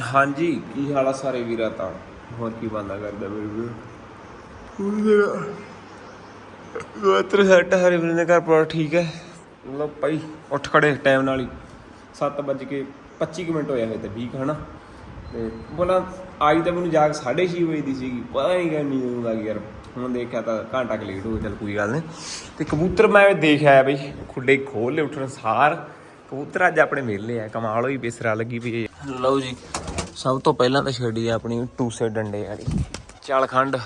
ਹਾਂਜੀ। ਕੀ ਹਾਲ ਆ ਸਾਰੇ ਵੀਰਾਂ ਤਾਂ? ਹੋਰ ਕੀ ਬੰਦਾ ਕਰਦਾ ਵੀਰ ਗੋਤਰ ਸੈੱਟ ਹਰੇ ਵੀਰ ਦੇ ਘਰ ਪਰ ਠੀਕ ਹੈ? ਲੋ ਭਾਈ ਉੱਠ ਖੜੇ ਟਾਈਮ ਨਾਲ ਹੀ। 7 ਵੱਜ ਕੇ 25 ਕੁ ਮਿੰਟ ਹੋਇਆ ਹੋਏ ਤੇ ਠੀਕ ਹਨਾ? ਤੇ ਬੋਲਾ ਆਈ ਤਾਂ ਮੈਨੂੰ ਜਾਗ 6:30 ਵਜੇ ਦੀ ਸੀਗੀ। ਪਤਾ ਨਹੀਂ ਕਿੰਨੀ ਨੀਂਦ ਗਈ ਯਾਰ। ਹੁਣ ਦੇਖਿਆ ਤਾਂ ਘੰਟਾ ਕੁ ਲੇਟ ਹੋ ਗਿਆ ਚੱਲ ਕੋਈ ਗੱਲ ਨਹੀਂ ਤੇ ਕਬੂਤਰ ਮੈਂ ਦੇਖ ਆਇਆ ਬਈ ਖੁੱਡੇ ਖੋਲ ਲੈ ਉੱਠਣ ਸਾਰ। ਕਬੂਤਰ ਅੱਜ ਆਪਣੇ ਮੇਲੇ ਆ, ਕਮਾਲ ਹੋਈ ਬਿਸਰਾ ਲੱਗੀ ਪਈ ਹੈ ਲਓ ਜੀ, ਸਭ ਤੋਂ ਪਹਿਲਾਂ ਤਾਂ ਛੱਡੀ ਆ ਆਪਣੀ ਟੂਸੇ ਡੰਡੇ ਵਾਲੀ। ਚਲਖੰਡ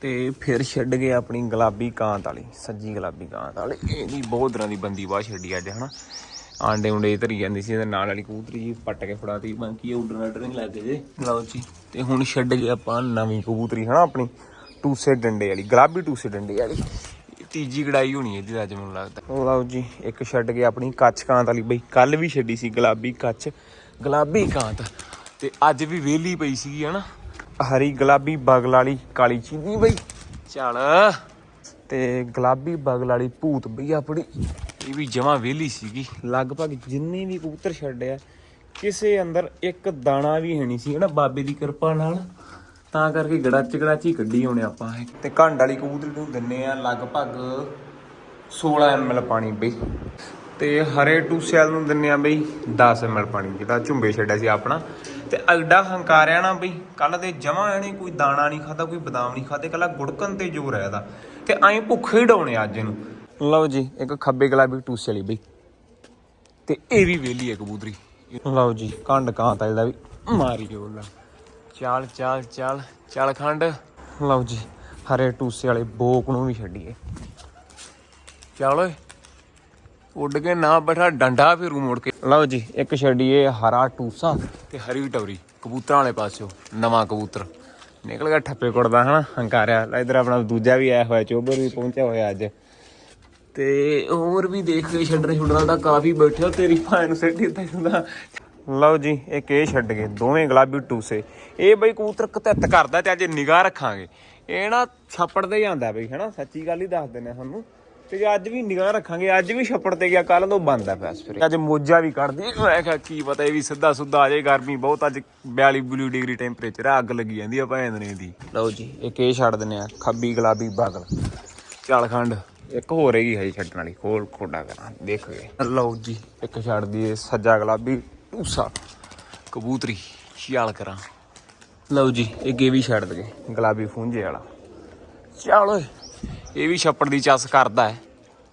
ਤੇ ਫਿਰ ਛੱਡ ਗਏ ਆਪਣੀ ਗੁਲਾਬੀ ਕਾਂਤ ਵਾਲੀ, ਸੱਜੀ ਗੁਲਾਬੀ ਕਾਂਤ ਵਾਲੀ। ਇਹ ਵੀ ਬਹੁਤ ਤਰ੍ਹਾਂ ਦੀ ਬੰਦੀ ਬਾਹ ਛੱਡੀ ਅੱਜ, ਹਨਾ? ਆਂਡੇ ਉਂਡੇ ਧਰੀ ਜਾਂਦੀ ਸੀ, ਇਹਦੇ ਨਾਲ ਵਾਲੀ ਕਬੂਤਰੀ ਜੀ ਪੱਟ ਕੇ ਫੜਾਤੀ, ਬਾਕੀ ਉੱਡਣ ਅੱਡਣ ਨਹੀਂ ਲੱਗ ਜੇ ਲਓ ਜੀ, ਤੇ ਹੁਣ ਛੱਡ ਗਏ ਆਪਾਂ ਨਵੀਂ ਕਬੂਤਰੀ, ਹਨਾ ਆਪਣੀ? ਟੂਸੇ ਡੰਡੇ ਵਾਲੀ, ਗੁਲਾਬੀ ਟੂਸੇ ਡੰਡੇ ਵਾਲੀ। ਤੀਜੀ ਕੜਾਈ ਹੋਣੀ ਇਹਦੀ ਤਾਂ ਅੱਜ ਮੈਨੂੰ ਲੱਗਦਾ। ਲਓ ਜੀ ਇੱਕ ਛੱਡ ਕੇ ਆਪਣੀ ਕੱਚ ਕਾਂਤ ਵਾਲੀ ਬਈ ਕੱਲ ਵੀ ਛੱਡੀ ਸੀ ਗੁਲਾਬੀ ਕੱਚ ਗੁਲਾਬੀ ਕਾਂਤ। ਤੇ ਅੱਜ ਵੀ ਵੇਲੀ ਪਈ ਸੀਗੀ ਹਨਾ? ਹਰੀ ਗੁਲਾਬੀ ਬਗਲ ਵਾਲੀ ਕਾਲੀ ਚੀਨੀ ਬਈ। ਚੱਲ। ਤੇ ਗੁਲਾਬੀ ਬਗਲ ਵਾਲੀ ਭੂਤ ਬਈ ਆਪਣੀ। ਇਹ ਵੀ ਜਮਾ ਵੇਲੀ ਸੀਗੀ। ਲਗਭਗ ਜਿੰਨੇ ਵੀ ਕਬੂਤਰ ਛੱਡਿਆ ਕਿਸੇ ਅੰਦਰ ਇੱਕ ਦਾਣਾ ਵੀ ਹੈ ਨਹੀਂ ਸੀ ਹਨਾ? ਬਾਬੇ ਦੀ ਕਿਰਪਾ ਨਾਲ। ਤਾਂ ਕਰਕੇ ਗੜਾਚ ਗੜਾਚੀ ਕੱਢੀ ਹੋਣੇ ਆਪਾਂ ਇਹ। ਤੇ ਘੰਡ ਵਾਲੀ ਕਬੂਤਰੀ ਨੂੰ ਦਿੰਨੇ ਆ ਲਗਭਗ 16 ml ਪਾਣੀ ਬਈ। ਤੇ ਹਰੇ ਟੂਸੈਲ ਨੂੰ ਦਿੰਨੇ ਆ ਬਈ 10 ml ਪਾਣੀ, ਜਿਹੜਾ ਝੁੰਬੇ ਛੱਡਿਆ ਸੀ ਆਪਣਾ। ਤੇ ਐਡਾ ਹੰਕਾਰਿਆ ਨਾ ਬਈ ਕੱਲ ਦੇ ਜਮਾ ਇਹਨੇ ਕੋਈ ਦਾਣਾ ਨਹੀਂ ਖਾਦਾ ਕੋਈ ਬਦਾਮ ਨਹੀਂ ਖਾਦੇ ਕੱਲਾ ਗੁੜਕਣ ਤੇ ਜ਼ੋਰ ਹੈ ਇਹਦਾ ਤੇ ਐਂ ਭੁੱਖੇ ਡਾਉਣੇ ਅੱਜ ਇਹਨੂੰ। ਲਓ ਜੀ, ਇੱਕ ਖੱਬੇ ਗੁਲਾਬੀ ਟੂਸੇ ਵਾਲੀ ਬਈ। ਤੇ ਇਹ ਵੀ ਵੇਲੀ ਹੈ ਕਬੂਤਰੀ। ਲਓ ਜੀ ਕੰਡ ਕਾਂ ਤਾਂ ਇਹਦਾ ਵੀ ਮਾਰੀ ਉਹਦਾ ਚੱਲ ਚੱਲ ਚੱਲ, ਚਾਲ ਖੰਡ। ਲਓ ਜੀ, ਹਰੇ ਟੂਸੇ ਵਾਲੇ ਬੋਕ ਨੂੰ ਵੀ ਛੱਡੀਏ। ਚੱਲ ਓਏ, ਉੱਡ ਕੇ ਨਾ ਬੈਠਾ ਡੰਡਾ ਫੇਰੂ ਮੁੜ ਕੇ। ਲਓ ਜੀ, ਇੱਕ ਛੱਡੀਏ ਹਰਾ ਟੂਸਾ ਤੇ ਹਰੀ ਟੌਰੀ, ਕਬੂਤਰਾਂ ਵਾਲੇ ਪਾਸਿਓ, ਨਵਾਂ ਕਬੂਤਰ। ਨਿਕਲ ਗਿਆ ਠੱਪੇ ਕੁੜਦਾ ਹਨਾ, ਹੰਕਾਰਿਆ। ਲੈ ਇਧਰ ਆਪਣਾ ਦੂਜਾ ਵੀ ਆਇਆ ਹੋਇਆ, ਚੋਬਰ ਵੀ ਪਹੁੰਚਿਆ ਹੋਇਆ ਅੱਜ। ਤੇ ਹੋਰ ਵੀ ਦੇਖ ਕੇ ਛੱਡਣ ਛੁੱਡਣ ਦਾ ਕਾਫੀ ਬੈਠਿਆ, ਤੇਰੀ ਭੈਣ ਸੱਟੀ ਸਿੱਟੀ ਤਾਂ ਲਓ ਜੀ, ਇੱਕ ਇਹ ਛੱਡ ਗਏ, ਦੋਵੇਂ ਗੁਲਾਬੀ ਟੂਸੇ। ਇਹ ਬਈ ਕਬੂਤਰ ਕਤਿੱਤ ਕਰਦਾ ਤੇ ਅੱਜ ਨਿਗਾਹ ਰੱਖਾਂਗੇ। ਇਹ ਨਾ ਛੱਪੜ ਤੇ ਜਾਂਦਾ ਬਈ, ਹਨਾ? ਸੱਚੀ ਗੱਲ ਹੀ ਦੱਸ ਦਿੰਦੇ ਤੁਹਾਨੂੰ। ਤੇ ਅੱਜ ਵੀ ਨਿਗਾਹ ਰੱਖਾਂਗੇ, ਅੱਜ ਵੀ ਛੱਪੜ ਤੇ ਗਿਆ ਕੱਲ ਤੋਂ ਬੰਦ ਆ ਪਿਆ ਫਿਰ। ਅੱਜ ਮੋਜਾ ਵੀ ਕੱਢਦੀ ਮੈਂ ਕਿਹਾ, ਕੀ ਪਤਾ, ਇਹ ਵੀ ਸਿੱਧਾ ਸੁੱਧਾ ਆ ਜਾਏ ਗਰਮੀ ਬਹੁਤ ਅੱਜ 42 ਬਲੂ ਡਿਗਰੀ ਟੈਂਪਰੇਚਰ ਆ, ਅੱਗ ਲੱਗੀ ਜਾਂਦੀ ਆ ਭੈਣ ਨੇ ਦੀ ਲਓ ਜੀ, ਇੱਕ ਇਹ ਛੱਡ ਦਿੰਨੇ ਆ ਖੱਬੀ ਗੁਲਾਬੀ ਬਾਗਲ ਚਾਲਖੰਡ ਇੱਕ ਹੋਰ ਹੈਗੀ ਹੈ ਜੀ ਛੱਡਣ ਵਾਲੀ, ਖੋਲ ਖੋਡਾ ਕਰਾਂ ਦੇਖ ਗਏ ਲਓ ਜੀ, ਇੱਕ ਛੱਡਦੀ ਦਈਏ, ਸੱਜਾ ਗੁਲਾਬੀ। ਟੂਸਾ ਕਬੂਤਰੀ ਛਿਆਲ ਕਰਾਂ। ਲਓ ਜੀ ਇਹ ਵੀ ਛੱਡ ਦਗੇ। ਗੁਲਾਬੀ ਫੂੰਜੇ ਵਾਲਾ। ਚੱਲ ਓਏ ਇਹ ਵੀ ਛੱਪੜ ਦੀ ਚੱਸ ਕਰਦਾ ਹੈ।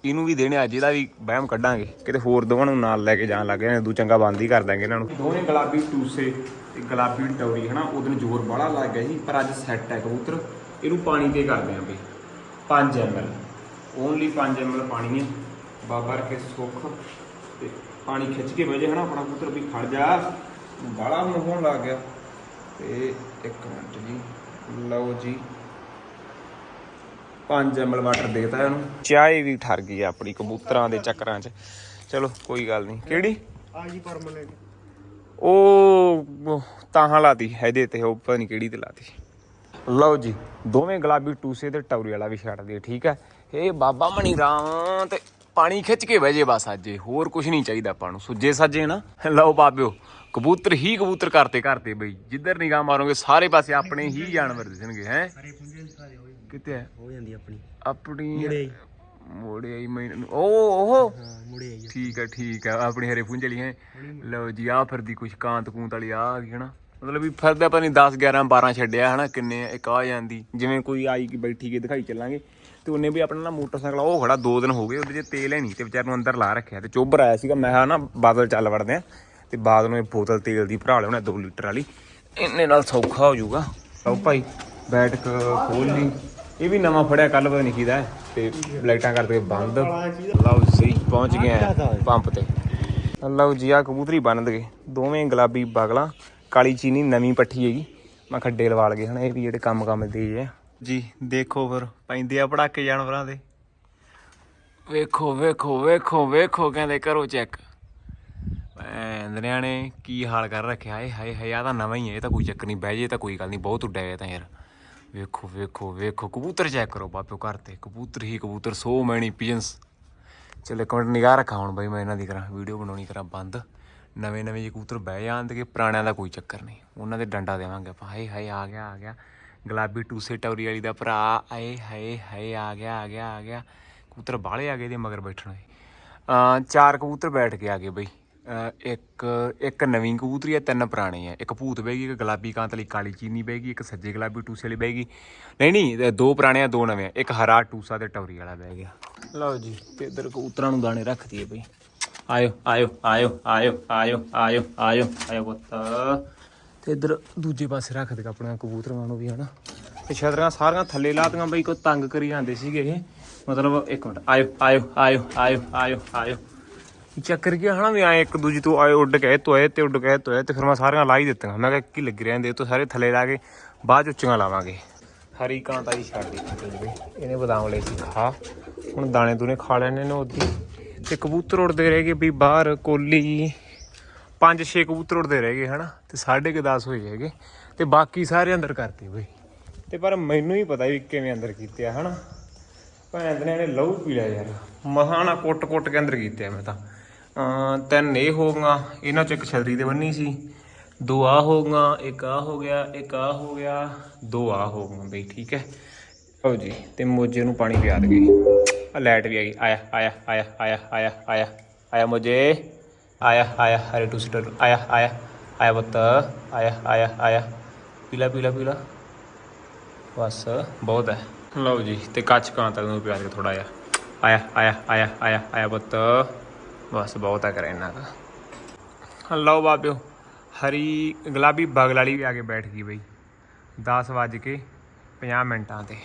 ਇਹਨੂੰ ਵੀ ਦੇਣੇ ਅੱਜ ਇਹਦਾ ਵੀ ਵਹਿਮ ਕੱਢਾਂਗੇ। ਕਿਤੇ ਹੋਰ ਦੋਵਾਂ ਨੂੰ ਨਾਲ ਲੈ ਕੇ ਜਾਣ ਲੱਗ ਜਾਣੇ ਦੂ ਚੰਗਾ ਬੰਦ ਹੀ ਕਰ ਦਾਂਗੇ ਇਹਨਾਂ ਨੂੰ। ਦੋਵੇਂ ਗੁਲਾਬੀ ਟੂਸੇ ਤੇ ਗੁਲਾਬੀ ਟੌਰੀ ਹਨਾ ਉਹਦੇ ਨੂੰ ਜ਼ੋਰ ਬੜਾ ਲੱਗ ਗਿਆ ਸੀ ਪਰ ਅੱਜ ਸੈੱਟ ਹੈ ਕਬੂਤਰ। ਇਹਨੂੰ ਪਾਣੀ ਤੇ ਕਰਦੇ ਆਂ ਬਈ 5 ml ਓਨਲੀ 5 ml ਪਾਣੀ ਹੈ। ਬਾਬਾ ਰਕੇ ਸੁੱਖ। ਪਾਣੀ ਖਿੱਚ ਕੇ ਵਜੇ ਹਨਾ ਆਪਣਾ ਕਬੂਤਰ ਵੀ ਖੜ ਜਾ। ਬਾਲਾ ਹੁਣ ਹੋਣ ਲੱਗ ਗਿਆ। ਤੇ ਇੱਕ ਮਿੰਟ ਜੀ ਲਓ ਜੀ। 5 ml ਵਾਟਰ ਦੇਤਾ ਇਹਨੂੰ। ਚਾਹ ਵੀ ਠਰ ਗਈ ਆਪਣੀ ਕਬੂਤਰਾਂ ਦੇ ਚੱਕਰਾਂ 'ਚ। ਚਲੋ ਕੋਈ ਗੱਲ ਨਹੀਂ। ਕਿਹੜੀ? ਆ ਜੀ ਪਰਮਨੈਂਟ ਉਹ ਤਾਹਾਂ ਲਾਤੀ ਇਹਦੇ ਤੇ ਉਹ ਪਤਾ ਨਹੀਂ ਕਿਹੜੀ ਤੇ ਲਾਤੀ। ਲਓ ਜੀ ਦੋਵੇਂ ਗੁਲਾਬੀ ਟੂਸੇ ਤੇ ਟੌਰੀ ਵਾਲਾ ਵੀ ਛੱਡ ਦਿਓ ਠੀਕ ਹੈ? ਇਹ ਬਾਬਾ ਮਣੀ ਰਾਮ ਤੇ ਪਾਣੀ ਖਿੱਚ ਕੇ ਬਹਿ ਜੇ ਬਸ ਅੱਜੇ ਹੋਰ ਕੁਝ ਨਹੀਂ ਚਾਹੀਦਾ ਆਪਾਂ ਨੂੰ। ਸੁੱਜੇ ਸਾਜੇ ਨਾ ਲਓ ਬਾਬਿਓ ਕਬੂਤਰ ਹੀ ਕਬੂਤਰ ਕਰਤੇ ਕਰਤੇ ਬਈ। ਜਿੱਧਰ ਨਿਗਾਹ ਮਾਰੋਗੇ ਸਾਰੇ ਪਾਸੇ ਆਪਣੇ ਹੀ ਜਾਨਵਰ ਦਿਸਣਗੇ ਹੈ? ਕਿਤੇ ਹੈ ਹੋ? ਜਾਂਦੀ ਆਪਣੀ। ਆਪਣੀ ਮੁੜੇ ਆਈ। ਮੋੜੇ ਆਈ ਮੈਨੂੰ ਉਹ ਉਹ ਹਾਂ ਮੁੜੇ ਆਈ ਠੀਕ ਹੈ ਠੀਕ ਹੈ ਆਪਣੀ ਹਰੇ ਪੁੰਜਲੀ ਹੈ? ਲਓ ਜੀ ਆ ਫਿਰਦੀ ਕੁਛ ਕਾਂਤ ਕੂੰਤ ਵਾਲੀ ਆ ਗਈ ਹਨਾ? ਮਤਲਬ ਵੀ ਫਿਰਦਾ ਪਤਾ ਨਹੀਂ 10 11 12 ਛੱਡਿਆ ਹਨਾ? ਕਿੰਨੇ ਇੱਕ ਆ ਜਾਂਦੀ। ਜਿਵੇਂ ਕੋਈ ਆਈ ਕਿ ਬੈਠੀ ਕੇ ਦਿਖਾਈ ਚੱਲਾਂਗੇ। ਤੇ ਉਹਨੇ ਵੀ ਆਪਣਾ ਨਾ ਮੋਟਰਸਾਈਕਲ, ਉਹ ਖੜਾ ਦੋ ਦਿਨ ਹੋ ਗਏ, ਉਹਦੇ 'ਚ ਤੇਲ ਹੈ ਨਹੀਂ ਤੇ ਵਿਚਾਰ ਨੂੰ ਅੰਦਰ ਲਾ ਰੱਖਿਆ ਤੇ ਚੋਬਰ ਆਇਆ ਸੀਗਾ, ਮੈਂ ਕਿਹਾ ਨਾ ਬਾਦਲ ਚੱਲ ਵੜਦੇ ਆ ਤੇ ਬਾਦਲ ਨੂੰ ਇਹ ਬੋਤਲ ਤੇਲ ਦੀ ਭਰਾ ਲਿਆਉਣਾ 2 ਲੀਟਰ ਵਾਲੀ। ਇੰਨੇ ਨਾਲ ਸੌਖਾ ਹੋ ਜਾਊਗਾ। ਲਓ ਭਾਈ ਬੈਠਕ ਖੋਲ ਲਈ। ਇਹ ਵੀ ਨਵਾਂ ਫੜਿਆ ਕੱਲ ਪਤਾ ਨਹੀਂ ਕਿਹਦਾ ਹੈ। ਤੇ ਲਾਈਟਾਂ ਕਰਕੇ ਬੰਦ। ਲਓ ਸਹੀ ਪਹੁੰਚ ਗਏ ਆ ਪੰਪ ਤੇ। ਲਓ ਜੀ ਆ ਕਬੂਤਰੀ ਬੰਨ ਗਏ। ਦੋਵੇਂ ਗੁਲਾਬੀ ਬਗਲਾਂ, ਕਾਲੀ ਚੀਨੀ, ਨਵੀਂ ਪੱਠੀ ਹੈਗੀ। ਮੈਂ ਖੱਡੇ ਲਵਾਲ ਗਏ ਹਨ, ਇਹ ਵੀ ਜਿਹੜੇ ਕੰਮ ਕੰਮ ਦੇ ਆ। ਜੀ, ਦੇਖੋ ਫਿਰ, ਪੈਂਦੇ ਆ ਪੜਾਕੇ ਜਾਨਵਰਾਂ ਦੇ। ਵੇਖੋ ਵੇਖੋ ਵੇਖੋ ਵੇਖੋ, ਕਹਿੰਦੇ ਕਰੋ ਚੈੱਕ ਐਂਦਰਿਆਂ ਨੇ ਕੀ ਹਾਲ ਕਰ ਰੱਖਿਆ? ਹਾਏ ਹਾਏ ਹਾਏ ਆ ਤਾਂ ਨਵਾਂ ਹੀ ਹੈ, ਇਹ ਤਾਂ ਕੋਈ ਚੱਕਰ ਨਹੀਂ, ਬਹਿ ਜੇ ਤਾਂ ਕੋਈ ਗੱਲ ਨਹੀਂ, ਬਹੁਤ ਉੱਡਿਆ ਇਹ ਤਾਂ ਯਾਰ। ਵੇਖੋ ਵੇਖੋ ਵੇਖੋ, ਕਬੂਤਰ ਚੈੱਕ ਕਰੋ ਬਾਪਿਓ ਘਰ ਤੇ, ਕਬੂਤਰ ਹੀ ਕਬੂਤਰ ਸੋ ਮੈਨੀ ਪਿਜਨਸ ਚਲੋ ਇੱਕ ਮਿੰਟ ਨਿਗਾਹ ਰੱਖਾਂ ਹੁਣ ਬਈ ਮੈਂ ਇਹਨਾਂ ਦੀ ਕਰਾਂ ਵੀਡੀਓ ਬਣਾਉਣੀ ਕਰਾਂ ਬੰਦ। ਨਵੇਂ ਨਵੇਂ ਜੇ ਕਬੂਤਰ ਬਹਿ ਜਾਣ ਜਾਂਦੇ ਪੁਰਾਣਿਆਂ ਦਾ ਕੋਈ ਚੱਕਰ ਨਹੀਂ, ਉਹਨਾਂ ਦੇ ਡੰਡਾ ਦੇਵਾਂਗੇ ਆਪਾਂ। ਹਾਏ ਹਾਏ, ਆ ਗਿਆ ਆ ਗਿਆ। ਗੁਲਾਬੀ ਟੂਸੇ ਟੌਰੀ ਵਾਲੀ ਦਾ ਭਰਾ। ਆਏ ਹਾਏ ਹਾਏ ਆ ਗਿਆ ਆ ਗਿਆ ਆ ਗਿਆ। ਕਬੂਤਰ ਬਾਹਲੇ ਆ ਗਏ ਦੇ ਮਗਰ ਬੈਠਣ ਅ ਚਾਰ ਕਬੂਤਰ ਬੈਠ ਕੇ ਆ ਗਏ ਬਈ। ਇੱਕ ਇੱਕ ਨਵੀਂ ਕਬੂਤਰੀ ਹੈ ਤਿੰਨ ਪੁਰਾਣੇ ਆ। ਇੱਕ ਭੂਤ ਬਹਿ ਗਈ ਇੱਕ ਗੁਲਾਬੀ ਕਾਂਤ ਵਾਲੀ ਕਾਲੀ ਚੀਨੀ ਬਹਿ ਗਈ ਇੱਕ ਸੱਜੇ ਗੁਲਾਬੀ ਟੂਸੇ ਵਾਲੀ ਬਹਿ ਗਈ। ਨਹੀਂ ਨਹੀਂ ਦੋ ਪੁਰਾਣੇ ਆ ਦੋ ਨਵੇਂ ਆ। ਇੱਕ ਹਰਾ ਟੂਸਾ ਤੇ ਟੌਰੀ ਵਾਲਾ ਬਹਿ ਗਿਆ। ਲਓ ਜੀ ਤੇ ਇਧਰ ਕਬੂਤਰਾਂ ਨੂੰ ਦਾਣੇ ਰੱਖ ਦਈਏ ਬਈ। ਆਇਓ ਆਇਓ ਆਇਓ ਆਇਓ ਆਇਓ ਆਇਓ ਆਇਓ ਆਇਓ ਪੁੱਤ। ਤੇ ਇਧਰ ਦੂਜੇ ਪਾਸੇ ਰੱਖ ਦੇ ਆਪਣਾ ਕਬੂਤਰਾਂ ਨੂੰ ਵੀ, ਹਨਾ? ਤੇ ਛਤਰੀਆਂ ਸਾਰੀਆਂ ਥੱਲੇ ਲਾਤੀਆਂ ਬਈ, ਕੋਈ ਤੰਗ ਕਰੀ ਜਾਂਦੇ ਸੀਗੇ ਇਹ। ਮਤਲਬ ਇੱਕ ਮਿੰਟ, ਆਇਓ ਆਇਓ ਆਇਓ ਆਇਓ ਆਇਓ ਆਇਓ। ਚੱਕਰ ਕੀ ਹਨਾ ਵੀ ਆਏ ਇੱਕ ਦੂਜੀ ਤੋਂ ਆਏ, ਉੱਡ ਕੇ ਤੋਏ ਤੇ ਉੱਡ ਕੇ ਤੋਏ ਤੇ ਫਿਰ ਮੈਂ ਸਾਰੀਆਂ ਲਾ ਹੀ ਦਿੱਤੀਆਂ। ਮੈਂ ਕਿਹਾ ਕੀ ਲੱਗ ਰਹਿੰਦੇ ਤੋਂ ਸਾਰੇ ਥੱਲੇ ਲਾ ਕੇ ਬਾਅਦ ਚ ਉੱਚੀਆਂ ਲਾਵਾਂਗੇ। ਹਰੀ ਕਾਂ ਤਾਂ ਆਈ ਛੱਡ ਦਿੱਤੀ ਇਹਨੇ ਬਦਾਮ ਲਏ ਸੀ, ਖਾ। ਹੁਣ ਦਾਣੇ ਦੂਨੇ ਖਾ ਲੈਣੇ ਨੇ ਉਹਦੀ। ਤੇ ਕਬੂਤਰ ਉੱਡਦੇ ਰਹਿ ਗਏ ਵੀ ਬਾਹਰ, ਕੋਲੀ। ਪੰਜ ਛੇ ਕਬੂਤਰ ਉੜਦੇ ਰਹਿ ਗਏ, ਹਨਾ? ਤੇ ਸਾਢੇ ਕੁ 10 ਹੋਏ ਹੈਗੇ। ਤੇ ਬਾਕੀ ਸਾਰੇ ਅੰਦਰ ਕਰਤੇ ਬਈ। ਤੇ ਪਰ ਮੈਨੂੰ ਹੀ ਪਤਾ ਵੀ ਕਿਵੇਂ ਅੰਦਰ ਕੀਤੇ ਆ ਹਨਾ? ਭੈਣ ਦੇ ਨੇ ਲਹੂ ਪੀ ਲਿਆ ਯਾਰ। ਮਸਾਂ ਨਾ ਕੁੱਟ-ਕੁੱਟ ਕੇ ਅੰਦਰ ਕੀਤੇ ਆ ਮੈਂ ਤਾਂ। ਤਿੰਨ ਇਹ ਹੋ ਗਈਆਂ, ਇਹਨਾਂ ਚ ਇੱਕ ਛਤਰੀ 'ਤੇ ਬੰਨੀ ਸੀ। ਦੋ ਆ ਹੋ ਗਈਆਂ, ਇੱਕ ਆ ਹੋ ਗਿਆ, ਇੱਕ ਆ ਹੋ ਗਿਆ, ਦੋ ਆ ਹੋ ਗਈਆਂ ਬਈ, ਠੀਕ ਹੈ? ਲਓ ਜੀ, ਤੇ ਮੋਜੇ ਨੂੰ ਪਾਣੀ ਪਿਆ ਦਗੇ ਆ ਲਾਈਟ ਵੀ ਆ ਗਈ। ਆਇਆ ਆਇਆ ਆਇਆ ਆਇਆ ਆਇਆ ਆਇਆ ਆਇਆ ਮੋਜੇ। ਆਇਆ ਆਇਆ ਹਰੇ ਟੂ ਸੀਟਰ ਆਇਆ ਆਇਆ ਆਇਆ ਬੱਤ ਆਇਆ ਆਇਆ ਆਇਆ ਪੀਲਾ ਪੀਲਾ ਪੀਲਾ ਬਸ ਬਹੁਤ ਹੈ ਲਓ ਜੀ ਤੇ ਕੱਚ ਕਾਂ ਤੱਕ ਨੂੰ ਪਿਆਰ ਕੇ ਥੋੜਾ ਜਿਹਾ ਆਇਆ ਆਇਆ ਆਇਆ ਆਇਆ ਆਇਆ ਪੁੱਤ ਬਸ ਬਹੁਤ ਹੈ ਕਰੇ ਇਹਨਾਂ ਦਾ ਲਓ ਬਾਬਿਓ ਹਰੀ ਗੁਲਾਬੀ ਬਗਲ ਵਾਲੀ ਵੀ ਆ ਕੇ ਬੈਠ ਗਈ ਬਈ 10 ਵੱਜ ਕੇ 50 ਮਿੰਟਾਂ ਤੇ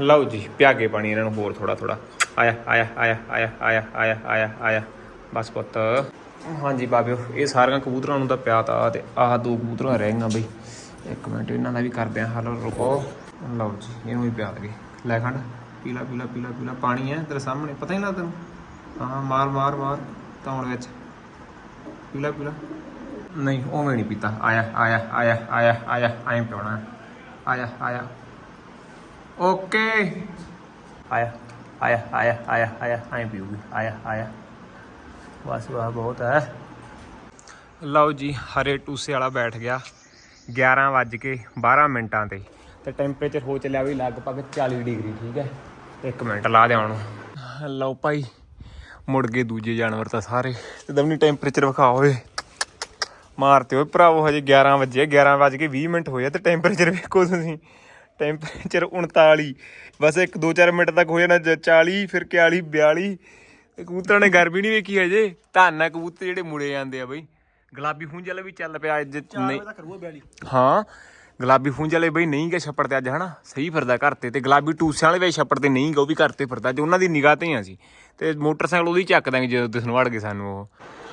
ਲਓ ਜੀ ਪਿਆਗੇ ਪਾਣੀ ਇਹਨਾਂ ਨੂੰ ਹੋਰ ਥੋੜਾ ਥੋੜਾ ਆਇਆ ਆਇਆ ਆਇਆ ਆਇਆ ਆਇਆ ਆਇਆ ਆਇਆ ਆਇਆ ਬਸ ਪੁੱਤ। ਹਾਂਜੀ ਬਾਬਿਓ, ਇਹ ਸਾਰੀਆਂ ਕਬੂਤਰਾਂ ਨੂੰ ਤਾਂ ਪਿਆ ਤਾ ਤੇ ਆਹ ਦੋ ਕਬੂਤਰਾਂ ਰਹਿ ਗਈਆਂ ਬਈ। ਇੱਕ ਮਿੰਟ, ਇਹਨਾਂ ਦਾ ਵੀ ਕਰਦੇ ਆ ਹੱਲ, ਰੁਕੋ। ਲਓ ਜੀ, ਇਹਨੂੰ ਵੀ ਪਿਆ ਲਗੇ ਲੈ ਖੰਡ, ਪੀਲਾ ਪੀਲਾ ਪੀਲਾ ਪੀਲਾ, ਪਾਣੀ ਹੈ ਤੇਰੇ ਸਾਹਮਣੇ, ਪਤਾ ਹੀ ਨਾ ਤੈਨੂੰ। ਹਾਂ, ਮਾਰ ਮਾਰ ਮਾਰ ਤੌਣ ਵਿੱਚ। ਪੀਲਾ ਪੀਲਾ। ਨਹੀਂ, ਉਵੇਂ ਨਹੀਂ ਪੀਤਾ। ਆਇਆ ਆਇਆ ਆਇਆ ਆਇਆ ਆਇਆ, ਐਂ ਪਿਉਣਾ। ਆਇਆ ਆਇਆ। ਓਕੇ। ਆਇਆ ਆਇਆ ਆਇਆ ਆਇਆ ਆਇਆ, ਐਂ ਪੀਊਗੀ। ਆਇਆ ਆਇਆ। ਬਸ ਵਾਹ ਬਹੁਤ ਹੈ। ਲਓ ਜੀ, ਹਰੇ ਟੂਸੇ ਵਾਲਾ ਬੈਠ ਗਿਆ। 11 ਵੱਜ ਕੇ 12 ਮਿੰਟਾਂ ਤੇ। ਤੇ ਟੈਂਪਰੇਚਰ ਹੋ ਚੱਲਿਆ ਵੀ ਲਗਭਗ 40 ਡਿਗਰੀ, ਠੀਕ ਹੈ? ਇੱਕ ਮਿੰਟ ਲਾ ਦੇ ਹੁਣ ਲਓ ਭਾਈ, ਮੁੜ ਗਏ ਦੂਜੇ ਜਾਨਵਰ ਤਾਂ ਸਾਰੇ। ਤੇ ਦਮਨੀ ਟੈਂਪਰੇਚਰ ਵਿਖਾ ਓਏ। ਮਾਰਤੇ ਓਏ ਭਰਾਵੋ, ਹਜੇ 11 ਵਜੇ 11 ਵੱਜ ਕੇ 20 ਮਿੰਟ ਹੋਏ ਆ ਤੇ ਟੈਂਪਰੇਚਰ ਵੇਖੋ ਤੁਸੀਂ। ਟੈਂਪਰੇਚਰ 39 ਬਸ ਇੱਕ 2-4 ਮਿੰਟ ਤੱਕ ਹੋ ਜਾਣਾ, ਜ- 40 ਫਿਰ 41 42 ਤੇ ਕਬੂਤਰਾਂ ਨੇ ਗਰਮੀ ਨਹੀਂ ਵੇਖੀ ਹਜੇ। ਧਾਨਾ ਕਬੂਤਰ ਜਿਹੜੇ ਮੁੜੇ ਜਾਂਦੇ ਆ ਬਈ। ਗੁਲਾਬੀ ਖੂੰਜ ਵਾਲਾ ਵੀ ਚੱਲ ਪਿਆ ਅੱਜ ਨਹੀਂ। ਤਾਂ ਕਰੂਗਾ 42 ਹਾਂ ਗੁਲਾਬੀ ਖੂੰਜ ਵਾਲੇ ਬਈ ਨਹੀਂ ਗਏ ਛੱਪੜ ਤੇ ਅੱਜ ਹਨਾ? ਸਹੀ ਫਿਰਦਾ ਘਰ ਤੇ ਤੇ ਗੁਲਾਬੀ ਟੂਸਿਆਂ ਵਾਲੇ ਵੀ ਛੱਪੜ ਤੇ ਨਹੀਂ ਗਏ ਉਹ ਵੀ ਘਰ ਤੇ ਫਿਰਦਾ ਜੇ ਉਹਨਾਂ ਦੀ ਨਿਗਾਹ ਤੇ ਆ ਸੀ ਤੇ ਮੋਟਰਸਾਈਕਲ ਉਹਦੀ ਚੱਕ ਦਾਂਗੇ ਜਦੋਂ ਦਿਸਣ ਵੜ ਗਏ ਸਾਨੂੰ ਉਹ।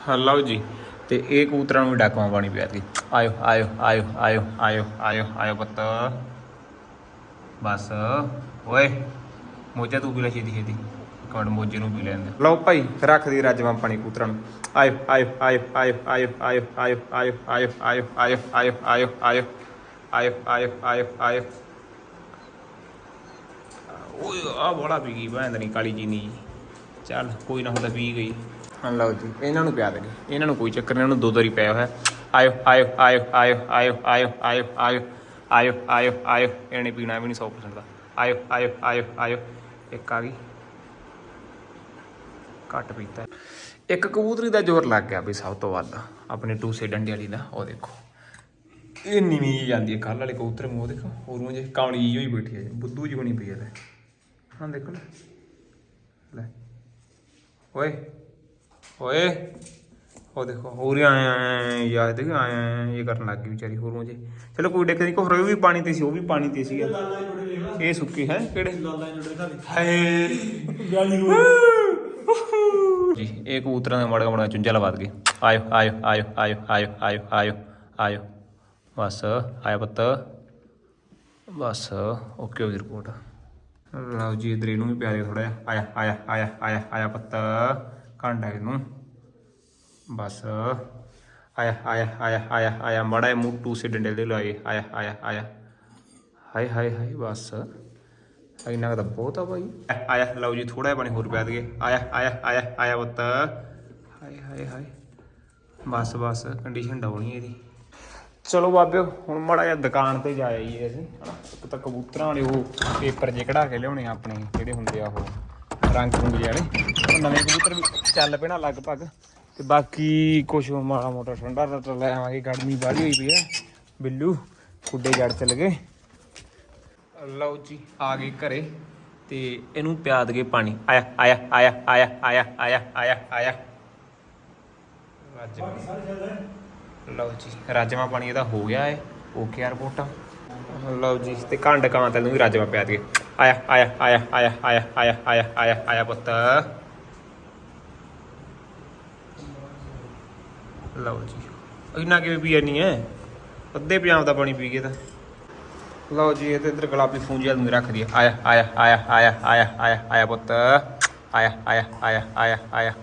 ਹਾਂ ਲਓ ਜੀ। ਤੇ ਇਹ ਕਬੂਤਰਾਂ ਨੂੰ ਵੀ ਡਾਕਵਾਂ ਪਾਣੀ ਪਿਆ ਦੀ ਆਇਓ ਆਇਓ ਆਇਓ ਆਇਓ ਆਇਓ ਆਇਓ ਆਇਓ ਪੁੱਤ। ਬਸ। ਓਏ ਮੋਜਾ ਤੂੰ ਪੀ ਲੈ ਛੇਤੀ ਛੇਤੀ ਮਿੰਟ ਮੋਜੇ ਨੂੰ ਪੀ ਲੈਂਦੇ ਲਓ ਭਾਈ ਰੱਖ ਦੀ ਰਾਜਵਾਂ ਪਾਣੀ ਕਬੂਤਰਾਂ ਨੂੰ ਆਇਓ ਆਇਓ ਆਇਓ ਆਇਓ ਆਇਓ ਆਇਓ ਆਇਓ ਆਇਓ ਆਇਓ ਆਇਓ ਆਇਓ ਆਇਓ ਆਇਓ ਆਇਓ ਆਇਓ ਆਇਓ ਆਇਓ ਆਇਓ ਓਏ ਆ ਬੜਾ ਪੀ ਗਈ ਭੈਣ ਨਹੀਂ ਕਾਲੀ ਚੀਨੀ ਜੀ ਚੱਲ ਕੋਈ ਨਾ ਹੁੰਦਾ ਪੀ ਗਈ ਹਾਂ ਲਓ ਜੀ ਇਹਨਾਂ ਨੂੰ ਪਿਆ ਦੇਗੇ ਇਹਨਾਂ ਨੂੰ ਕੋਈ ਚੱਕਰ ਨਹੀਂ ਇਹਨਾਂ ਨੂੰ ਦੋ ਦੋ ਹੀ ਪਿਆ ਹੋਇਆ ਆਇਓ ਆਇਓ ਆਇਓ ਆਇਓ ਆਇਓ ਆਇਓ ਆਇਓ ਆਇਓ ਆਇਓ ਆਇਓ ਆਇਓ ਇਹਨੇ ਪੀਣਾ ਵੀ ਨਹੀਂ 100% ਦਾ ਆਇਓ ਆਇਓ ਆਇਓ ਆਇਓ ਇੱਕ ਆ ਗਈ ਘੱਟ ਪੀਤਾ। ਇੱਕ ਕਬੂਤਰੀ ਦਾ ਜ਼ੋਰ ਲੱਗ ਗਿਆ ਵੀ ਸਭ ਤੋਂ ਵੱਧ ਆਪਣੇ ਟੂਸੇ ਡੰਡੇ ਵਾਲੀ ਦਾ ਉਹ ਦੇਖੋ। ਇਹ ਨੀਵੀਂ ਜਾਂਦੀ ਹੈ ਕੱਲ ਵਾਲੇ ਕਬੂਤਰ ਮੂੰਹ ਦੇਖੋ ਹੋਰੂ ਜੇ ਕਾਲੀ ਜਿਹੀ ਹੋਈ ਬੈਠੀ ਹੈ ਬੁੱਧੂ ਜਿਹੀ ਬਣੀ ਪਈ ਹੈ ਲੈ ਹਾਂ ਦੇਖੋ ਲੈ ਲੈ। ਓਏ ਓਏ ਉਹ ਦੇਖੋ ਹੋਰ ਆਏ ਆਏ ਯਾਰ ਦੇਖ ਆਏ ਆਏ ਇਹ ਕਰਨ ਲੱਗ ਗਈ ਵਿਚਾਰੀ ਹੋਰੂ ਜੇ ਚਲੋ ਕੋਈ ਡਿੱਕ ਨਹੀਂ ਕੋ ਵੀ ਪਾਣੀ ਤੇ ਸੀ ਉਹ ਵੀ ਪਾਣੀ ਤੇ ਸੀ ਇਹ ਸੁੱਕੀ ਹੈ ਕਿਹੜੇ? ਹਾਏ। ਜੀ, ਇਹ ਕਬੂਤਰਾਂ ਦਾ ਮੜਾ ਮੜਾ ਚੁੰਝਾ ਲਵਾ ਦਗੇ ਆਇਓ ਆਇਓ ਆਇਓ ਆਇਓ ਆਇਓ ਆਇਓ ਆਇਓ ਆਇਓ। ਬਸ, ਆਇਆ ਪੁੱਤ। ਬਸ, ਓਕੇ ਹੋ ਗਈ ਰਿਪੋਰਟ ਲਓ ਜੀ, ਇਧਰ ਇਹਨੂੰ ਵੀ ਪਿਆ ਥੋੜਾ ਜਿਹਾ। ਆਇਆ ਆਇਆ ਆਇਆ ਆਇਆ ਆਇਆ ਪੁੱਤ। ਕਾਂਡਾ ਇਹਨੂੰ। ਬਸ, ਆਇਆ ਆਇਆ ਆਇਆ ਆਇਆ ਆਇਆ। ਮੜਾ ਮੂੰਹ ਟੂ ਟੂਸੇ ਡੰਡੇ ਦੇ ਲਾਏ। ਆਇਆ ਆਇਆ ਆਇਆ। ਹਾਏ ਹਾਏ ਹਾਏ, ਬਸ। ਇੰਨਾ ਕੁ ਤਾਂ ਬਹੁਤ ਆ ਭਾਈ ਆਇਆ ਲਓ ਜੀ ਥੋੜਾ ਜਿਹਾ ਪਾਣੀ ਹੋਰ ਪੈ ਦਈਏ। ਆਇਆ ਆਇਆ ਆਇਆ ਆਇਆ ਪੁੱਤ। ਹਾਏ ਹਾਏ ਹਾਏ। ਬਸ ਬਸ ਕੰਡੀਸ਼ਨ ਡਾਊਨ ਹੀ ਇਹਦੀ। ਚਲੋ ਬਾਬਿਓ ਹੁਣ ਮਾੜਾ ਜਿਹਾ ਦੁਕਾਨ ਤੇ ਜਾ ਆਈਏ ਅਸੀਂ ਹਨਾ? ਇੱਕ ਤਾਂ ਕਬੂਤਰਾਂ ਵਾਲੇ ਉਹ ਪੇਪਰ ਜੇ ਕਢਾ ਕੇ ਲਿਆਉਣੇ ਆ ਆਪਣੇ ਜਿਹੜੇ ਹੁੰਦੇ ਆ ਉਹ ਰੰਗ ਰੁੰਗ ਜਿਹੇ ਵਾਲੇ। ਉਹ ਨਵੇਂ ਕਬੂਤਰ ਵੀ ਚੱਲ ਪੈਣਾ ਲਗਭਗ। ਤੇ ਬਾਕੀ ਕੁਛ ਮਾੜਾ ਮੋਟਾ ਠੰਡਾ ਰੱਟ ਲੈ ਆਵਾਂਗੇ ਗਰਮੀ ਬਾਹਲੀ ਹੋਈ ਪਈ ਹੈ ਬਿੱਲੂ ਖੁੱਡੇ ਜੜ ਚੱਲ ਗਏ। ਲਓ ਜੀ ਆ ਗਏ ਘਰੇ ਤੇ ਇਹਨੂੰ ਪਿਆ ਦਗੇ ਪਾਣੀ ਆਇਆ ਆਇਆ ਆਇਆ ਆਇਆ ਆਇਆ ਆਇਆ ਆਇਆ ਆਇਆ ਰਾਜਮਾ ਲਓ ਜੀ ਰਾਜਮਾ ਪਾਣੀ ਇਹਦਾ ਹੋ ਗਿਆ ਏ ਓਕੇ ਆ ਰਿਪੋਰਟ ਲਓ ਜੀ ਤੇ ਕੰਡ ਕਾਂ ਤੈਨੂੰ ਵੀ ਰਾਜਮਾ ਪਿਆ ਦਗੇ ਆਇਆ ਆਇਆ ਆਇਆ ਆਇਆ ਆਇਆ ਆਇਆ ਆਇਆ ਆਇਆ ਆਇਆ ਪੁੱਤ ਲਓ ਜੀ ਇੰਨਾ ਕਿਵੇਂ ਪੀ ਨਹੀਂ ਹੈ ਅੱਧੇ ਪੰਜਾਬ ਦਾ ਪਾਣੀ ਪੀ ਗਏ ਤਾਂ ਲਓ ਜੀ, ਇਹ ਤੇ ਇਧਰ ਗੁਲਾਬੀ ਫੂੰਜੀਆ ਨੂੰ ਰੱਖ ਦਈਏ। ਆਇਆ ਆਇਆ ਆਇਆ ਆਇਆ ਆਇਆ ਆਇਆ ਆਇਆ ਪੁੱਤ। ਆਇਆ ਆਇਆ ਆਇਆ ਆਇਆ ਆਇਆ।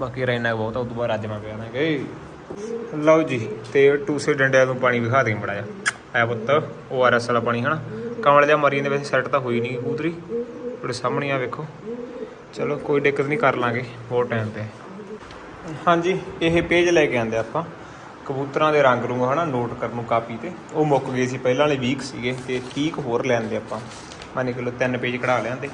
ਬਾਕੀ ਰਹਿਣਾ ਬਹੁਤ ਉਹ ਉਦੋਂ ਬਾਅਦ ਰਾਜਮਾ ਪਿਆ ਨਾ ਲਓ ਜੀ, ਤੇ ਟੂਸੇ ਡੰਡਿਆਂ ਤੋਂ ਪਾਣੀ ਵਿਖਾ ਦੇ ਮੜਾ ਜਾ ਆਇਆ ਪੁੱਤ ਉਹ ਆਰ ਐਸ ਵਾਲਾ ਪਾਣੀ, ਹਨਾ? ਕਮਲ ਜਿਹਾ ਮਰੀ ਦੇ ਵਿੱਚ ਸੈੱਟ ਤਾਂ ਹੋਈ ਨਹੀਂ ਕਬੂਤਰੀ। ਤੁਹਾਡੇ ਸਾਹਮਣੇ ਆ, ਵੇਖੋ। ਚਲੋ, ਕੋਈ ਦਿੱਕਤ ਨਹੀਂ, ਕਰ ਲਾਂਗੇ, ਹੋਰ ਟਾਈਮ ਤੇ। ਹਾਂਜੀ, ਇਹ ਪੇਜ ਲੈ ਕੇ ਆਂਦੇ ਆਪਾਂ। ਕਬੂਤਰਾਂ ਦੇ ਰੰਗ ਰੂੰਗ ਹਨਾ ਨੋਟ ਕਰਨ ਨੂੰ ਕਾਪੀ ਤੇ। ਉਹ ਮੁੱਕ ਗਏ ਸੀ, ਪਹਿਲਾਂ ਵਾਲੇ ਵੀਕ ਸੀਗੇ ਤੇ 30 ਹੋਰ ਲੈਂਦੇ ਆਪਾਂ। ਮੰਨ ਕੇ ਲੋ ਤਿੰਨ ਪੇਜ ਕਢਾ ਲਿਆਂਦੇ।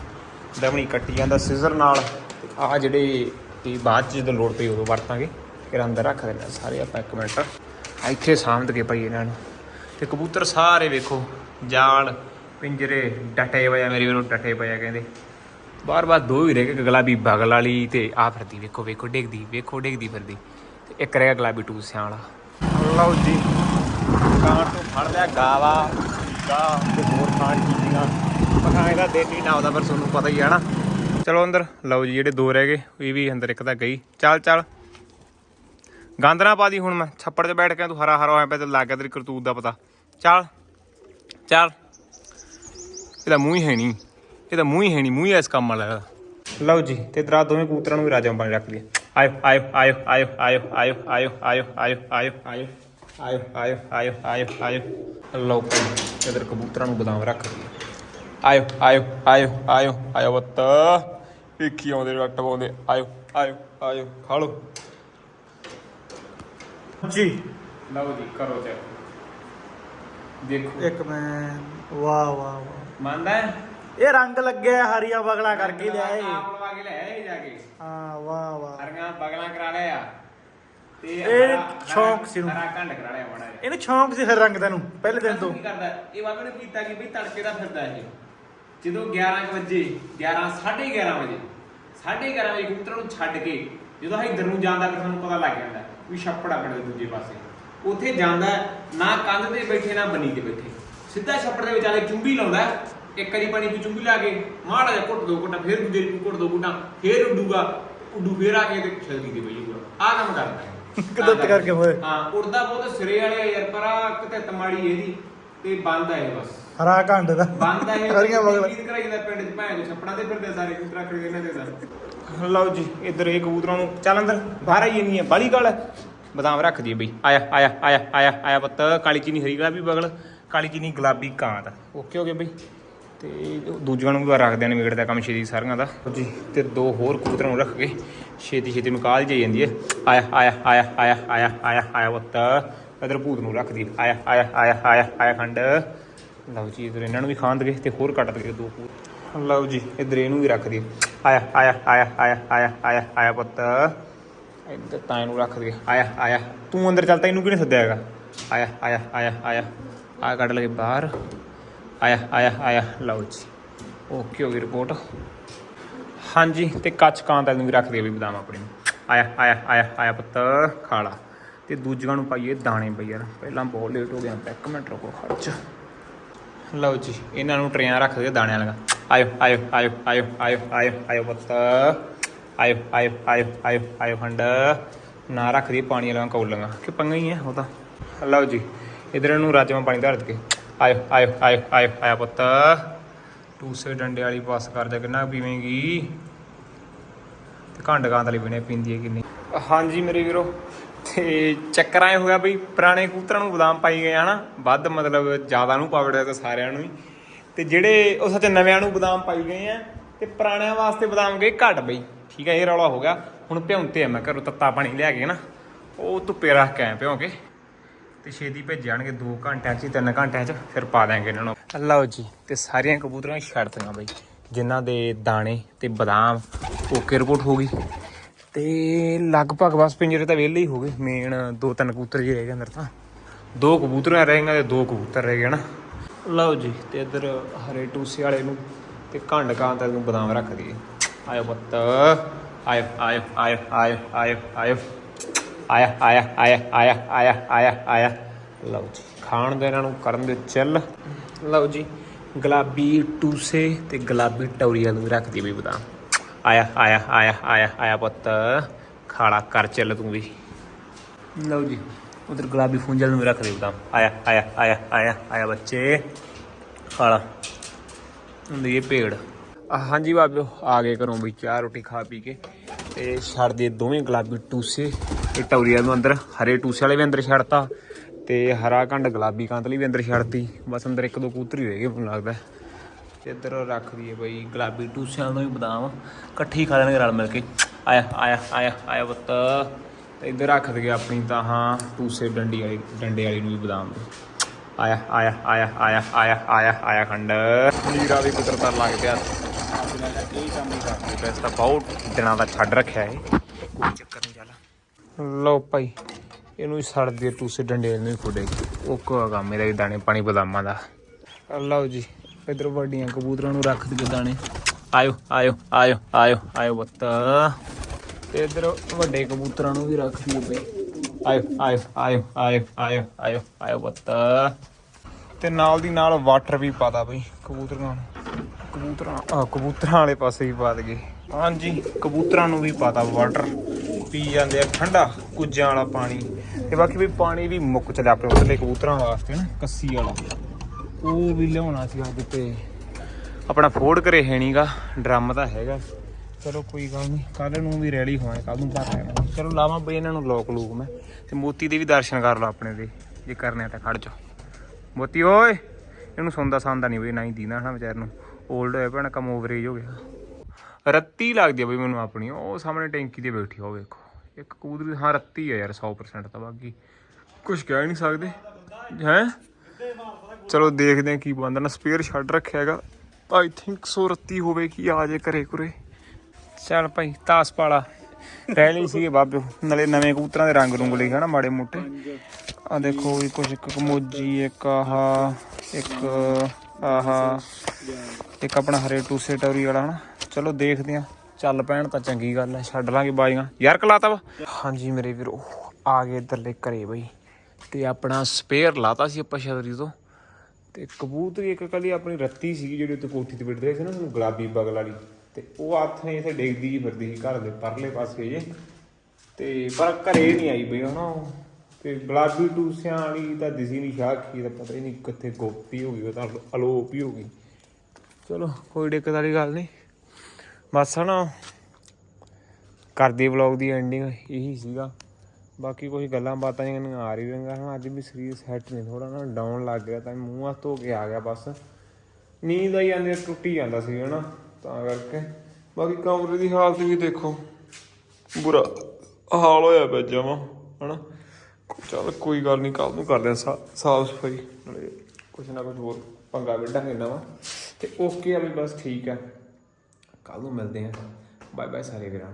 ਦਮਣੀ ਕੱਟੀ ਜਾਂਦਾ ਸਿਜ਼ਰ ਨਾਲ। ਤੇ ਆ ਜਿਹੜੇ ਇਹ ਬਾਅਦ ਚ ਜਦੋਂ ਲੋੜ ਪਈ ਉਦੋਂ ਵਰਤਾਂਗੇ। ਫਿਰ ਅੰਦਰ ਰੱਖ ਦਿੰਦੇ ਸਾਰੇ ਆਪਾਂ ਇੱਕ ਮਿੰਟ। ਇੱਥੇ ਸਾਂਭ ਕੇ ਪਈ ਇਹਨਾਂ ਨੂੰ। ਤੇ ਕਬੂਤਰ ਸਾਰੇ ਵੇਖੋ, ਜਾਲ, ਪਿੰਜਰੇ, ਡਟੇ ਹੋਏ ਆ ਮੇਰੇ ਵੀਰੋ, ਡਟੇ ਪਏ ਆ ਕਹਿੰਦੇ। ਬਾਰ ਬਾਰ ਦੋ ਹੀ ਰਹਿ ਗਏ, ਇੱਕ ਗੁਲਾਬੀ ਬਗਲ ਵਾਲੀ ਤੇ ਆ ਫਿਰਦੀ, ਵੇਖੋ ਵੇਖੋ, ਡਿੱਗਦੀ ਵੇਖੋ, ਡਿੱਗਦੀ ਫਿਰਦੀ। ਤੇ ਇੱਕ ਰਹਿ ਗਿਆ ਗੁਲਾਬੀ ਟੂਸਿਆਂ ਵਾਲਾ। ਲਓ ਜੀ। ਦੁਕਾਨ ਤੋਂ ਫੜ ਲਿਆ, ਗਾਵਾ। ਗਾ ਤੇ ਹੋਰ ਖਾਣ ਚੀਜ਼ਾਂ ਪਖਾਂ ਇਹਦਾ ਦੇਣੀ ਨਾ ਉਹਦਾ, ਪਰ ਤੁਹਾਨੂੰ ਪਤਾ ਹੀ ਆ ਨਾ। ਚਲੋ ਅੰਦਰ, ਲਓ ਜੀ ਜਿਹੜੇ ਦੋ ਰਹਿ ਗਏ, ਇਹ ਵੀ ਅੰਦਰ ਇੱਕ ਤਾਂ ਗਈ। ਚੱਲ ਚੱਲ। ਗੰਦ ਨਾ ਪਾ ਦੀ ਹੁਣ ਮੈਂ, ਛੱਪੜ 'ਤੇ ਬੈਠ ਕੇ ਤੂੰ ਹਰਾ ਹਰਾ ਹੋਇਆ ਪਿਆ ਤੇ ਲੱਗ ਗਿਆ ਤੇਰੀ ਕਰਤੂਤ ਦਾ ਪਤਾ। ਚੱਲ ਚੱਲ। ਇਹਦਾ ਮੂੰਹ ਹੀ ਹੈ ਨਹੀਂ। ਇਹਦਾ ਮੂੰਹ ਹੀ ਹੈ ਨਹੀਂ, ਮੂੰਹ ਹੀ ਇਸ ਕੰਮ ਵਾਲਾ। ਇਹਦਾ ਲਓ ਜੀ, ਤੇ ਇਧਰ ਦੋਵੇਂ ਕਬੂਤਰਾਂ ਨੂੰ ਵੀ ਰਾਜਾ ਬਣ ਰੱਖ ਲਈਏ। ਆਇਓ ਆਇਓ ਆਇਓ ਆਇਓ ਆਇਓ ਆਇਓ ਆਇਓ ਆਇਓ ਆਇਓ ਆਇਓ ਆਇਓ ਆਇਓ ਆਇਓ ਆਇਓ ਆਇਓ ਆਇਓ ਲਓ ਭਾਈ ਇਧਰ ਕਬੂਤਰਾਂ ਨੂੰ ਬਦਾਮ ਰੱਖ ਆਇਓ ਆਇਓ ਆਇਓ ਆਇਓ ਆਇਓ ਬੱਤ ਵੇਖੀ ਆਉਂਦੇ ਰੱਟ ਪਾਉਂਦੇ ਆਇਓ ਆਇਓ ਆਇਓ ਖਾ ਲਓ ਜੀ ਲਓ ਜੀ ਕਰੋ ਚੈੱਕ ਦੇਖੋ ਇੱਕ ਮੈਂ ਵਾਹ ਵਾਹ ਵਾਹ ਮੰਨਦਾ ਹੈ ਇਹ ਰੰਗ ਲੱਗਿਆ ਹਰੀਆ ਬਗਲਾ ਕਰਕੇ ਆਪ ਲਵਾ ਕੇ ਹਾਂ ਵਾਹ ਵਾਹ। ਹਰੀਆਂ ਬਗਲਾਂ ਕਰਾ ਲਿਆ। ਤੇ ਇਹ ਹਰਾ- ਸ਼ੌਂਕ ਸੀ ਨੂੰ। ਹਰਾ ਕੰਡ ਕਰਾ ਲਿਆ ਮਾੜਾ ਜਿਹਾ। ਇਹਨੂੰ ਸ਼ੌਂਕ ਸੀ ਹਰ ਰੰਗ ਦਾ ਨੂੰ ਪਹਿਲੇ ਦਿਨ ਤੋਂ। ਕੀ ਕਰਦਾ? ਇਹ ਬਾਬੇ ਨੇ ਕੀਤਾ ਕਿ ਬਈ ਤੜਕੇ ਦਾ ਫਿਰਦਾ ਇਹ। ਜਦੋਂ 11 ਕੁ ਵਜੇ 11 11:30 ਵਜੇ 11:30 ਵਜੇ ਕਬੂਤਰਾਂ ਨੂੰ ਛੱਡ ਕੇ ਜਦੋਂ ਇੱਧਰ ਨੂੰ ਜਾਂਦਾ ਫਿਰ ਸਾਨੂੰ ਪਤਾ ਲੱਗ ਜਾਂਦਾ ਵੀ ਛੱਪੜਾ ਦੇ ਦੂਜੇ ਪਾਸੇ। ਉੱਥੇ ਜਾਂਦਾ ਨਾ ਕੰਧ ਤੇ ਬੈਠੇ ਨਾ ਬਨੀ ਤੇ ਬੈਠੇ। ਸਿੱਧਾ ਛੱਪੜ ਦੇ ਵਿਚਾਲੇ ਚੁੰਬੀ ਲਾਉਂਦਾ। ਇੱਕ ਵਾਰੀ ਪਾਣੀ ਦੀ ਚੁੰਬੀ ਲਾ ਕੇ ਮਾੜਾ ਜਿਹਾ ਘੁੱਟ ਦੋ ਘੁੱਟਾ ਫਿਰ ਦੂਜੇ ਨੂੰ ਘੁੱਟ ਦੋ ਘੁੱਟਾ ਫਿਰ ਉੱਡੂਗਾ ਉੱਡੂ ਫਿਰ ਆ ਕੇ ਤੇ ਛਲਦੀ ਤੇ ਬਈੂਗਾ ਆਹ ਕੰਮ ਕਰਦਾ ਕਰਕੇ ਹੋਏ। ਹਾਂ ਉੜਦਾ ਬਹੁਤ ਸਿਰੇ ਵਾਲੇ ਆ ਯਾਰ ਪਰ ਆ ਕਿਤੇ ਤਮਾੜੀ ਇਹਦੀ ਤੇ ਬੰਦ ਆ ਇਹ ਬਸ। ਹਰਾ ਘੰਡ ਦਾ। ਬੰਦ ਆ ਇਹ ਹਰੀਆਂ ਬਗਲਾ ਗੀਤ ਕਰਾਈ ਜਾਂਦਾ ਪਿੰਡ ਚ ਭੈਣ ਦੇ ਛੱਪੜਾਂ ਦੇ ਫਿਰਦੇ ਸਾਰੇ ਕਬੂਤਰ ਰੱਖ ਇਹਨਾਂ ਦੇ ਸਰ ਲਓ ਜੀ ਇੱਧਰ ਇਹ ਕਬੂਤਰਾਂ ਨੂੰ ਚੱਲ ਅੰਦਰ ਬਾਹਰ ਆਈ ਨਹੀਂ ਹੈ ਬਾਲੀ ਗੱਲ ਬਦਾਮ ਰੱਖ ਦਈਏ ਬਈ। ਆਇਆ ਆਇਆ ਆਇਆ ਆਇਆ ਆਇਆ ਪੁੱਤ ਕਾਲੀ ਚੀਨੀ ਹਰੀ ਗੁਲਾਬੀ ਬਗਲ ਕਾਲੀ ਚੀਨੀ ਗੁਲਾਬੀ ਕਾਂਤ ਓਕੇ ਹੋ ਗਏ ਬਈ। ਤੇ ਦੂਜਿਆਂ ਨੂੰ ਵੀ ਰੱਖਦੇ ਨੇ ਵਿਗੜਦਾ ਕੰਮ ਛੇਤੀ ਸਾਰੀਆਂ ਦਾ ਜੀ ਤੇ ਦੋ ਹੋਰ ਕਬੂਤਰਾਂ ਨੂੰ ਰੱਖ ਕੇ ਛੇਤੀ ਛੇਤੀ ਨੂੰ ਕਾਲ ਜਾਈ ਜਾਂਦੀ ਹੈ ਆਇਆ ਆਇਆ ਆਇਆ ਆਇਆ ਆਇਆ ਆਇਆ ਆਇਆ ਪੁੱਤ ਇਧਰ ਭੂਤ ਨੂੰ ਰੱਖ ਦੀ ਆਇਆ ਆਇਆ ਆਇਆ ਆਇਆ ਆਇਆ ਖੰਡ ਲਓ ਜੀ ਇਧਰ ਇਹਨਾਂ ਨੂੰ ਵੀ ਖਾਣ ਦਗੇ ਤੇ ਹੋਰ ਕੱਟ ਦਗੇ ਦੋ ਹੋਰ ਲਓ ਜੀ ਇਧਰ ਇਹਨੂੰ ਵੀ ਰੱਖ ਦੀ ਆਇਆ ਆਇਆ ਆਇਆ ਆਇਆ ਆਇਆ ਆਇਆ ਆਇਆ ਪੁੱਤ ਇੱਧਰ ਤਾਂ ਇਹਨੂੰ ਰੱਖ ਦਗੇ ਆਇਆ ਆਇਆ ਤੂੰ ਅੰਦਰ ਚੱਲ ਤਾ ਇਹਨੂੰ ਕਿਹਨੇ ਸੱਦਿਆ ਹੈਗਾ ਆਇਆ ਆਇਆ ਆਇਆ ਆਇਆ ਆ ਕੱਢ ਲਗੇ ਬਾਹਰ ਆਇਆ ਆਇਆ ਆਇਆ। ਲਓ ਜੀ। ਓਕੇ ਹੋ ਗਈ ਰਿਪੋਰਟ ਹਾਂਜੀ, ਤੇ ਕੱਚ ਕਾਂ ਤਾਂ ਵੀ ਰੱਖ ਦਿਓ ਵੀ ਬਦਾਮ ਆਪਣੇ। ਨੂੰ ਆਇਆ ਆਇਆ ਆਇਆ ਆਇਆ ਪੁੱਤ ਖਾਲਾ ਤੇ ਦੂਜਿਆਂ ਨੂੰ ਪਾਈਏ ਦਾਣੇ ਬਈ ਯਾਰ। ਪਹਿਲਾਂ ਬਹੁਤ ਲੇਟ ਹੋ ਗਿਆ ਇੱਕ ਮਿੰਟ ਰੁਕੋ, ਖਰਚ। ਲਓ ਜੀ, ਇਹਨਾਂ ਨੂੰ ਟਰੇਆਂ ਰੱਖ ਦੇ ਦਾਣਿਆਂ ਲਗਾ ਆਇਓ ਆਇਓ ਆਇਓ ਆਇਓ ਆਇਓ ਆਇਓ ਆਇਓ ਪੁੱਤ। ਆਇਓ ਆਇਓ ਆਇਓ ਆਇਓ ਆਇਓ ਖੰਡ। ਨਾ ਰੱਖ ਦੀ ਪਾਣੀ ਵਾਲਾ ਕੌਲਾਂਗਾ ਕਿ ਪੰਗਾ ਹੀ ਹੈ ਉਹ ਤਾਂ। ਲਓ ਜੀ, ਇਧਰ ਨੂੰ ਰਾਜਮਾ ਪਾਣੀ ਧਰ ਕੇ ਆਇਓ ਆਇਓ ਆਇਓ ਆਇਓ, ਆਇਆ ਪੁੱਤ। ਟੂਸੇ ਡੰਡੇ ਵਾਲੀ ਪਾਸ ਕਰ ਜਾ ਕਿੰਨਾ ਕੁ ਪੀਵੇਂਗੀ? ਤੇ ਘੰਡ ਗਾਂਦ ਵਾਲੀ ਪੀਣੇ ਪੀਂਦੀ ਹੈ ਕਿੰਨੀ। ਹਾਂਜੀ ਮੇਰੇ ਵੀਰੋ, ਤੇ ਚੱਕਰ ਆਏ ਹੋਇਆ ਬਈ ਪੁਰਾਣੇ ਕੂਤਰਾਂ ਨੂੰ ਬਦਾਮ ਪਾਈ ਗਏ, ਹਨਾ? ਵੱਧ ਮਤਲਬ ਜ਼ਿਆਦਾ ਨੂੰ ਪਾਵੜਿਆ ਤਾਂ ਸਾਰਿਆਂ ਨੂੰ ਹੀ। ਤੇ ਜਿਹੜੇ ਉਹ ਸੱਚ ਨਵਿਆਂ ਨੂੰ ਬਦਾਮ ਪਾਈ ਗਏ ਆ ਤੇ ਪੁਰਾਣਿਆਂ ਵਾਸਤੇ ਬਦਾਮ ਗਏ ਘੱਟ ਬਈ। ਠੀਕ ਹੈ, ਇਹ ਰੌਲਾ ਹੋ ਗਿਆ। ਹੁਣ ਭਿਉਂਤੇ ਆ, ਮੈਂ ਘਰੋਂ ਤੱਤਾ ਪਾਣੀ ਲਿਆ ਕੇ ਨਾ, ਉਹ ਧੁੱਪੇ ਰੱਖ ਕੇ ਆਇਆ ਭਿਉਂ ਕੇ ਤੇ ਛੇਤੀ ਭੇਜ ਜਾਣਗੇ 2 ਘੰਟਿਆਂ 'ਚ 3 ਘੰਟਿਆਂ 'ਚ ਫਿਰ ਪਾ ਦਾਂਗੇ ਇਹਨਾਂ ਨੂੰ। ਲਓ ਜੀ, ਤੇ ਸਾਰੀਆਂ ਕਬੂਤਰਾਂ ਛੱਡਤੀਆਂ ਬਈ, ਜਿਨ੍ਹਾਂ ਦੇ ਦਾਣੇ ਤੇ ਬਦਾਮ ਓਕੇ ਰਿਪੋਰਟ ਹੋ ਗਈ। ਤੇ ਲਗਭਗ ਬਸ ਪਿੰਜਰੇ ਤਾਂ ਵਿਹਲੇ ਹੀ ਹੋ ਗਏ ਮੇਨ ਦੋ ਤਿੰਨ ਕਬੂਤਰ ਜੀ ਰਹਿ ਗਏ ਅੰਦਰ ਤਾਂ। ਦੋ ਕਬੂਤਰਾਂ ਰਹਿ ਗਏ ਤੇ ਦੋ ਕਬੂਤਰ ਰਹਿ ਗਏ ਨਾ ਲਓ ਜੀ, ਤੇ ਇੱਧਰ ਹਰੇ ਟੂਸੇ ਵਾਲੇ ਨੂੰ ਤੇ ਘੰਡ ਕਾਂ ਤੇ ਨੂੰ ਬਦਾਮ ਰੱਖ ਦਈਏ। ਆਇਓ ਪੁੱਤ, ਆਇਓ ਆਇਓ ਆਇਓ ਆਇਓ ਆਇਓ ਆਇਓ। ਆਇਆ ਆਇਆ ਆਇਆ ਆਇਆ ਆਇਆ ਆਇਆ ਆਇਆ ਲਓ ਜੀ ਖਾਣ ਦੇ ਇਹਨਾਂ ਨੂੰ ਕਰਨ ਦੇ ਚੱਲ ਲਓ ਜੀ ਗੁਲਾਬੀ ਟੂਸੇ ਤੇ ਗੁਲਾਬੀ ਟੌਰੀਆ ਨੂੰ ਵੀ ਰੱਖ ਵੀ ਬਦਾਮ ਆਇਆ ਆਇਆ ਆਇਆ ਆਇਆ ਆਇਆ ਪੁੱਤ ਖਾਲਾ ਕਰ ਚੱਲ ਤੂੰ ਵੀ ਲਓ ਜੀ ਉਧਰ ਗੁਲਾਬੀ ਫੁੰਜਲ ਨੂੰ ਵੀ ਰੱਖ ਦੇ ਬਦਾਮ ਆਇਆ ਆਇਆ ਆਇਆ ਆਇਆ ਆਇਆ ਬੱਚੇ ਖਾਲਾ ਹੁੰਦੀ ਇਹ ਪੇੜ ਹਾਂਜੀ ਬਾਬਿਓ ਆ ਗਏ ਘਰੋਂ ਵੀ ਚਾਹ, ਰੋਟੀ ਖਾ ਪੀ ਕੇ ਤੇ ਛੱਡ ਦੇ ਦੋਵੇਂ ਗੁਲਾਬੀ ਟੂਸੇ। ਤੇ ਟੌਰੀਆ ਨੂੰ ਅੰਦਰ, ਹਰੇ ਟੂਸੇ ਵਾਲੇ ਵੀ ਅੰਦਰ ਛੱਡਤਾ ਤੇ ਹਰਾ ਕੰਡ ਗੁਲਾਬੀ ਕਾਂਤਲੀ ਵੀ ਅੰਦਰ ਛੱਡਤੀ। ਬਸ ਅੰਦਰ ਇੱਕ ਦੋ ਕੂਤਰ ਹੀ ਹੋਏਗੇ ਮੈਨੂੰ ਲੱਗਦਾ। ਤੇ ਇੱਧਰ ਰੱਖ ਦਈਏ ਬਈ ਗੁਲਾਬੀ ਟੂਸਿਆਂ ਨੂੰ ਵੀ ਬਦਾਮ, ਇਕੱਠੀ ਖਾ ਲੈਣਗੇ ਰਲ ਮਿਲ ਕੇ। ਆਇਆ ਆਇਆ ਆਇਆ ਆਇਆ ਪੁੱਤ। ਤੇ ਇੱਧਰ ਰੱਖ ਦਈਏ ਆਪਣੀ ਤਾਂ ਹਾਂ, ਟੂਸੇ ਡੰਡੀ ਵਾਲੀ, ਡੰਡੇ ਵਾਲੀ ਨੂੰ ਵੀ ਬਦਾਮ। ਆਇਆ ਆਇਆ ਆਇਆ ਆਇਆ ਆਇਆ ਆਇਆ ਆਇਆ ਖੰਡ। ਨੀਰਾ ਵੀ ਕੁਦਰਤਾਂ ਲੱਗ ਪਿਆ। ਇਹ ਕੰਮ ਹੀ ਕਰਦੇ ਵੈਸੇ ਤਾਂ ਬਹੁਤ ਦਿਨਾਂ ਦਾ ਛੱਡ ਰੱਖਿਆ ਏ ਕੋਈ ਚੱਕਰ ਨਹੀਂ ਚੱਲ ਲਓ ਭਾਈ, ਇਹਨੂੰ ਹੀ ਸੜ ਦੇ ਟੂਸੇ ਡੰਡੇ ਨੂੰ ਹੀ ਫੁੱਡੇਗੀ ਉਹ ਕੋ ਕੰਮ ਮੇਰਾ ਵੀ ਦਾਣੇ, ਪਾਣੀ ਬਦਾਮਾਂ ਦਾ। ਲਓ ਜੀ, ਇਧਰ ਵੱਡੀਆਂ ਕਬੂਤਰਾਂ ਨੂੰ ਰੱਖ ਦਈਏ ਦਾਣੇ। ਆਇਓ ਆਇਓ ਆਇਓ ਆਇਓ ਆਇਓ ਬੱਤ ਤੇ ਇਧਰ ਵੱਡੇ ਕਬੂਤਰਾਂ ਨੂੰ ਵੀ ਰੱਖ ਦਿਓ ਬਈ ਆਇਓ ਆਇਓ ਆਇਓ ਆਇਓ ਆਇਓ ਆਇਓ ਆਇਓ ਬੱਤ ਤੇ ਨਾਲ ਦੀ ਨਾਲ ਵਾਟਰ ਵੀ ਪਾਦਾ ਬਈ ਕਬੂਤਰਾਂ ਨੂੰ। ਕਬੂਤਰਾਂ ਆ, ਕਬੂਤਰਾਂ ਵਾਲੇ ਪਾਸੇ ਵੀ ਪਾ ਦਗੇ ਹਾਂਜੀ, ਕਬੂਤਰਾਂ ਨੂੰ ਵੀ ਪਾਤਾ ਵਾਟਰ ਪੀ ਜਾਂਦੇ ਆ ਠੰਡਾ ਕੁੱਜਾਂ ਵਾਲਾ ਪਾਣੀ। ਤੇ ਬਾਕੀ ਵੀ ਪਾਣੀ ਵੀ ਮੁੱਕ ਚੱਲਿਆ ਆਪਣੇ ਉਧਰਲੇ ਕਬੂਤਰਾਂ ਵਾਸਤੇ ਨਾ, ਕੱਸੀ ਵਾਲਾ। ਉਹ ਵੀ ਲਿਆਉਣਾ ਸੀ ਅੱਜ ਤੇ। ਆਪਣਾ ਫੋੜ ਕਰੇ ਹੈ ਨਹੀਂਗਾ ਡਰਮ ਤਾਂ ਹੈਗਾ। ਚਲੋ ਕੋਈ ਗੱਲ ਨਹੀਂ ਕੱਲ ਨੂੰ ਵੀ ਰੈਡੀ ਹੋਵਾਂ ਕੱਲ ਨੂੰ ਘਰ ਲੈਣਾ ਚਲੋ ਲਾਵਾਂ ਬਈ ਇਹਨਾਂ ਨੂੰ ਲੋਕ ਲੂਕ ਮੈਂ। ਤੇ ਮੋਤੀ ਦੇ ਵੀ ਦਰਸ਼ਨ ਕਰ ਲਓ ਆਪਣੇ ਦੇ, ਜੇ ਕਰਨੇ ਤਾਂ ਖੜ ਜਾ ਮੋਤੀ ਓਏ, ਇਹਨੂੰ ਸੌਂਦਾ ਸਾਂਦਾ ਨਹੀਂ ਬਈ, ਨਾ ਹੀ ਦੀਨਾ ਹਨਾ ਵਿਚਾਰ ਨੂੰ। 올ਡ ਹੋਇਆ ਪੈਣਾ ਕੰਮ ਓਵਰੇਜ ਹੋ ਗਿਆ। ਰੱਤੀ ਲੱਗਦੀ ਆ ਬਈ ਮੈਨੂੰ ਆਪਣੀ, ਉਹ ਸਾਹਮਣੇ ਟੈਂਕੀ ਤੇ ਬੈਠੀ ਆ ਵੇਖੋ। ਇੱਕ ਕਬੂਤਰੀ ਹਾਂ, ਰੱਤੀ ਆ ਯਾਰ 100% ਤਾਂ ਬਾਕੀ। ਕੁਝ ਕਹਿ ਨਹੀਂ ਸਕਦੇ। ਹੈ? ਚਲੋ ਦੇਖਦੇ ਆ ਕੀ ਬੰਦਾ ਨਾ ਸਪੇਅਰ ਛੱਡ ਰੱਖਿਆ ਹੈਗਾ। ਆਈ ਥਿੰਕ ਸੋ ਰੱਤੀ ਹੋਵੇ ਕੀ ਆ ਜੇ ਘਰੇ ਕੁਰੇ। ਚੱਲ ਭਾਈ, ਤਾਸ ਪਾਲਾ। ਰਹਿ ਲਈ ਸੀਗੇ ਬਾਬੇ। ਨਾਲੇ ਨਵੇਂ ਕਬੂਤਰਾਂ ਦੇ ਰੰਗ ਰੁੰਗ ਲਈ ਹਨਾ, ਮਾੜੇ ਮੋਟੇ। ਆ ਦੇਖੋ ਵੀ ਕੁਝ ਇੱਕ ਕਮੋਜੀ ਇੱਕ ਆਹ, ਇੱਕ ਆਹ। ਇੱਕ ਆਪਣਾ ਹਰੇ ਟੂਸੇ ਟੌਰੀ ਵਾਲਾ ਹਨਾ। ਚਲੋ ਦੇਖਦੇ ਆ ਚੱਲ ਪੈਣ ਤਾਂ ਚੰਗੀ ਗੱਲ ਹੈ, ਛੱਡ ਲਾਂਗੇ ਬਾਈਆਂ ਯਾਰ ਕਲਾਤਾ ਵਾ। ਹਾਂਜੀ ਮੇਰੇ ਵੀਰੋ, ਆ ਗਏ ਇੱਧਰਲੇ ਘਰੇ ਬਈ। ਤੇ ਆਪਣਾ ਸਪੇਅਰ ਲਾਤਾ ਸੀ ਆਪਾਂ ਛਤਰੀ ਤੋਂ। ਤੇ ਕਬੂਤਰੀ ਇੱਕ ਕੱਲੀ ਆਪਣੀ ਰੱਤੀ ਸੀ ਜਿਹੜੀ ਉੱਤੇ ਕੋਠੀ ਤੇ ਬਿਠਦੇ ਸੀ ਨਾ, ਉਹਨੂੰ ਗੁਲਾਬੀ ਬਗਲ ਵਾਲੀ। ਤੇ ਉਹ ਹੱਥ ਨੇ ਇੱਥੇ ਡੇਗਦੀ ਜੀ ਫਿਰਦੀ ਸੀ ਘਰ ਦੇ ਪਰਲੇ ਪਾਸੇ ਜੇ। ਤੇ ਪਰ ਘਰੇ ਨਹੀਂ ਆਈ ਬਈ ਹਨਾ ਉਹ। ਤੇ ਗੁਲਾਬੀ ਟੂਸਿਆਂ ਵਾਲੀ ਤਾਂ ਦਿਸੀ ਨਹੀਂ ਸ਼ਾਖੀ ਤਾਂ ਪਤਾ ਹੀ ਨਹੀਂ ਕਿੱਥੇ ਗੋਪੀ ਹੋ ਗਈ, ਉਹ ਤਾਂ ਅਲੋਪ ਹੀ ਹੋ ਗਈ। ਚਲੋ, ਕੋਈ ਦਿੱਕਤ ਵਾਲੀ ਗੱਲ ਨਹੀਂ ਬਸ ਹਨਾ, ਕਰਦੀ ਵਲੌਗ ਦੀ ਐਂਡਿੰਗ ਇਹੀ ਸੀਗਾ। ਬਾਕੀ ਕੋਈ ਗੱਲਾਂ ਬਾਤਾਂ ਜਿਹੀਆਂ ਆ ਰਹੀ ਰਹੀਆਂ ਹਾਂ ਅੱਜ ਵੀ ਸਰੀਰ ਸੈੱਟ ਨਹੀਂ ਥੋੜਾ ਨਾ ਡਾਊਨ ਲੱਗ ਗਿਆ ਤਾਂ ਮੂੰਹ ਹੱਥ ਧੋ ਕੇ ਆ ਗਿਆ ਬਸ। ਨੀਂਦ ਆਈ ਜਾਂਦੀ ਟੁੱਟੀ ਜਾਂਦਾ ਸੀ, ਹਨਾ, ਤਾਂ ਕਰਕੇ। ਬਾਕੀ ਕਮਰੇ ਦੀ ਹਾਲਤ ਵੀ ਦੇਖੋ, ਬੁਰਾ ਹਾਲ ਹੋਇਆ ਪਿਆ ਜਮਾ, ਹਨਾ। ਚੱਲ ਕੋਈ ਗੱਲ ਨਹੀਂ ਕੱਲ ਨੂੰ ਕਰਦੇ ਆ ਸਾਫ਼ ਸਫ਼ਾਈ। ਨਾਲੇ ਕੁਛ ਨਾ ਕੁਛ ਹੋਰ ਪੰਗਾ ਵਿੱਢਾਂਗੇ ਨਵਾਂ ਤੇ ਓਕੇ ਆ ਵੀ ਬਸ ਠੀਕ ਆ ਕੱਲ ਨੂੰ ਮਿਲਦੇ ਆ ਬਾਏ ਬਾਏ ਸਾਰੇ ਵੀਰਾਂ